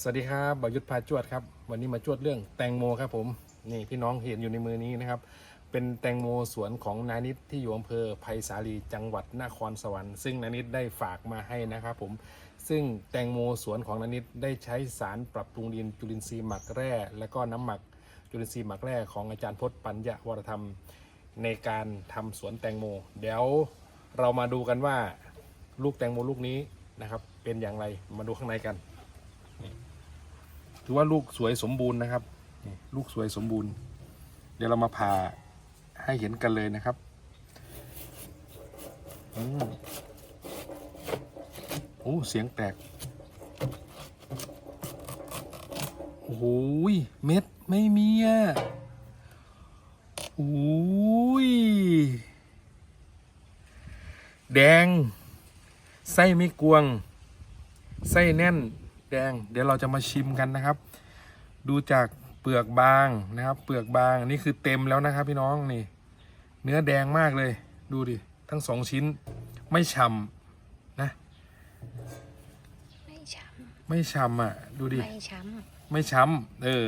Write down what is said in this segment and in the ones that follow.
สวัสดีครับบยุทธพาจวดครับ วันนี้มาจวดเรื่องแตงโมครับผม นี่พี่น้องเห็นอยู่ในมือนี้นะครับ เป็นแตงโมสวนของนานิดที่อยู่อำเภอไผ่สาลีจังหวัดนครสวรรค์ ซึ่งนานิดได้ฝากมาให้นะครับผม ซึ่งแตงโมสวนของนานิดได้ใช้สารปรับปรุงดินจุลินทรีย์หมักแร่ และก็น้ำหมักจุลินทรีย์หมักแร่ของอาจารย์พจน์ปัญญาวรธรรม ในการทำสวนแตงโม เดี๋ยวเรามาดูกันว่าลูกแตงโมลูกนี้นะครับเป็นอย่างไร มาดูข้างในกัน ถือว่าลูกสวยสมบูรณ์นะครับลูกสวยสมบูรณ์ เดี๋ยวเรามาผ่าให้เห็นกันเลยนะครับอืมโอ้เสียงแตกโอ้โหยเม็ดไม่มีอะโอ้ยแดง ไส้ไม่กวง ไส้แน่น แดง เดี๋ยวเราจะมาชิมกันนะครับ ดูจากเปลือกบางนะครับ เปลือกบางนี่คือเต็มแล้วนะครับ พี่น้องนี่ เนื้อแดงมากเลย ดูดิทั้งสองชิ้นไม่ฉ่ำนะ ไม่ช้ไม่ฉ่ำอะ ดูำดิ ไม่ช้ไม่ช้ำเออ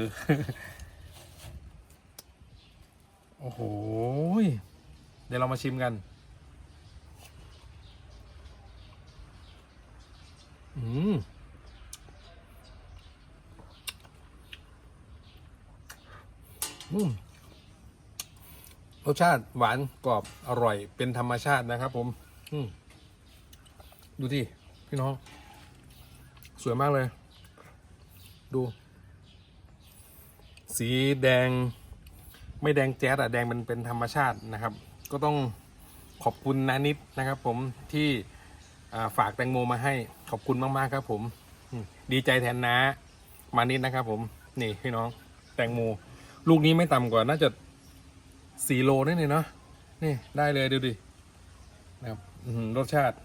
โอ้โหยเดี๋ยวเรามาชิมกัน อืม อืม รสชาติหวานกรอบอร่อยเป็นธรรมชาตินะครับ ผม อืมดูที่พี่น้อง สวยมากเลย ดู สีแดง ไม่แดงแจ๊ดอะแดงมันเป็นธรรมชาตินะครับ ก็ต้องขอบคุณนานิดนะครับ ผมที่ฝากแตงโมมาให้ขอบคุณมากๆครับ ผมมดีใจแทนน้ามานิดนะครับ ผม นี่พี่น้อง แตงโม ลูกนี้ไม่ต่ำกว่าน่าจะสี่โลนี่เลยเนาะนี่ได้เลยดูดินะครับรสชาติ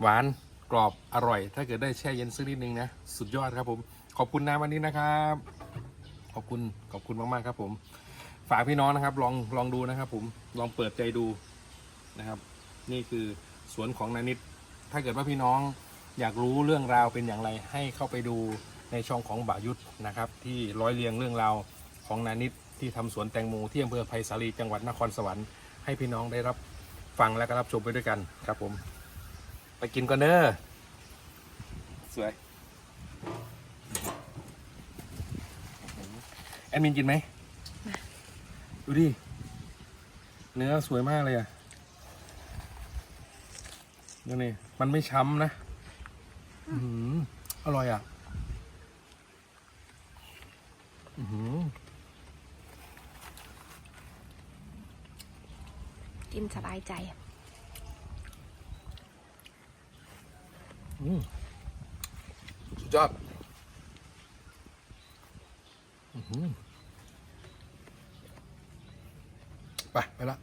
หวานกรอบอร่อย ถ้าเกิดได้แช่เย็นสักนิดนึงนะสุดยอดครับผมขอบคุณน้ำวันนี้นะครับ ขอบคุณขอบคุณมากๆครับ ผม ฝากพี่น้องนะครับ ลองลองดูนะครับ ผมลองเปิดใจดูนะครับ นี่คือสวนของนานิด ถ้าเกิดว่าพี่น้องอยากรู้เรื่องราวเป็นอย่างไรให้เข้าไปดูในช่องของบ่ายุทธนะครับ ที่ร้อยเรียงเรื่องราว ของนานิดที่ทำสวนแตงโมที่อำเภอไผ่สาลีจังหวัดนครสวรรค์ให้พี่น้องได้รับฟังและก็รับชมไปด้วยกันครับผม ไปกินก่อนเด้อสวยแอดมินกินไหมดูดิเนื้อสวยมากเลยอะดูนี่มันไม่ช้ำนะอือหืออร่อยอะ อือหือ กินสบายใจอืมสุดยอดอื้อหือไป ไปละ